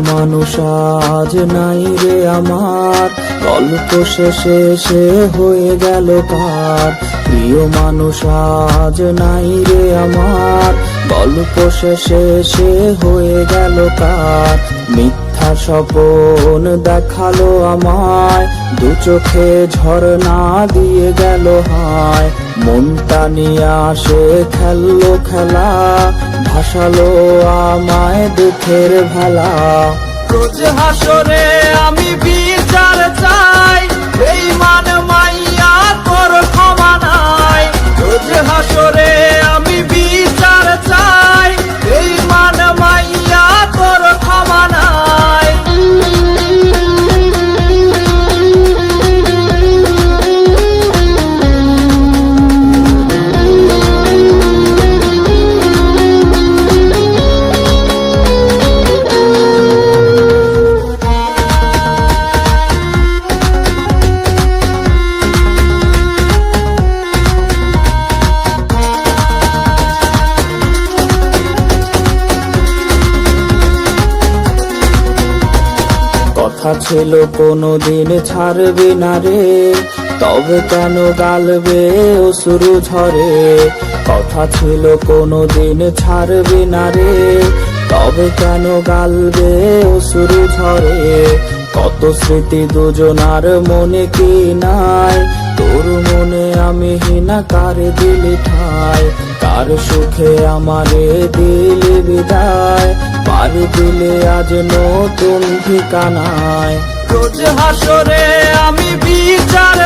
মানুষ আজ নাই রে আমার। গল্প শেষে সে হয়ে গেল কার প্রিয় মানুষ আজ নাই রে আমার। গল্প শেষে সে হয়ে গেল কার মিথ্যা স্বপন দেখাল আমায়। দু চোখে ঝর্ণা দিয়ে গেল হায়। মনটা নিয়ে আসে খেললো খেলা, ভাসালো আমায় দুঃখের ভেলা। রোজ হাসরে আমি বিচার চাই। কথা ছিল কোনো দিন ছাড়বে না রে। তবে কেন গালবে অসুরু ঝরে কথা ছিল কোনো দিন ছাড়বে না রে। তবে কেন গালবে অসুরু ঝরে কত স্মৃতি দুজনার মনে কি নাই? তোর মনে আমি হিনা কার দিলি ঠাই কার সুখে আমারে দিলি বিদায়? পার দিলে আজ নতুন ঠিকানায়। রোজ হাসরে আমি বিচার